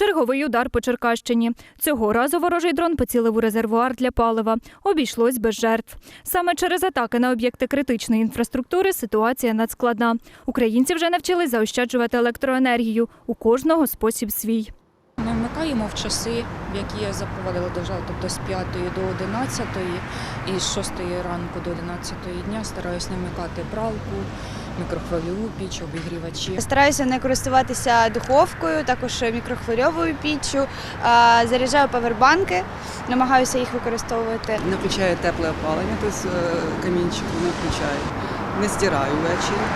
Черговий удар по Черкащині. Цього разу ворожий дрон поцілив у резервуар для палива. Обійшлось без жертв. Саме через атаки на об'єкти критичної інфраструктури ситуація надскладна. Українці вже навчились заощаджувати електроенергію. У кожного спосіб свій. Вмикаємо в часи, в які я запровадила державу, тобто з 5 до 11 і з 6 ранку до 11 дня стараюсь не вмикати пралку, мікрохвильову піч, обігрівачі. Стараюся не користуватися духовкою, також мікрохвильовою піччю. Заряджаю павербанки, намагаюся їх використовувати. Не включаю тепле опалення, тобто е, камінчик не включаю. Не стираю ввечері,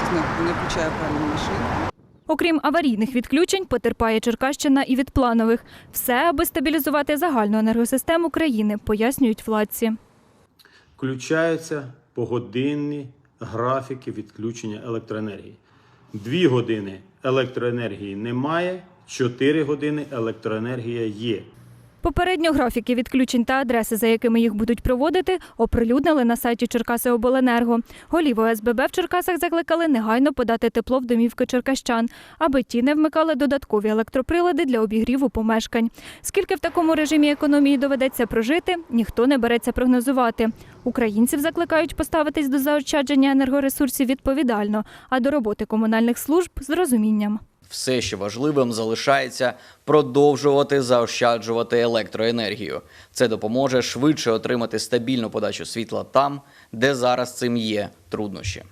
тобто не, не включаю пральну машину. Окрім аварійних відключень, потерпає Черкащина і від планових. Все, аби стабілізувати загальну енергосистему країни, пояснюють владці. включаються погодинні графіки відключення електроенергії. Дві години електроенергії немає, чотири години електроенергія є. Попередньо графіки відключень та адреси, за якими їх будуть проводити, оприлюднили на сайті Черкасиобленерго. Голів ОСББ в Черкасах закликали негайно подати тепло в домівки черкащан, аби ті не вмикали додаткові електроприлади для обігріву помешкань. Скільки в такому режимі економії доведеться прожити, ніхто не береться прогнозувати. Українців закликають поставитись до заощадження енергоресурсів відповідально, а до роботи комунальних служб з розумінням. Все, що важливим, залишається продовжувати заощаджувати електроенергію. Це допоможе швидше отримати стабільну подачу світла там, де зараз цим є труднощі.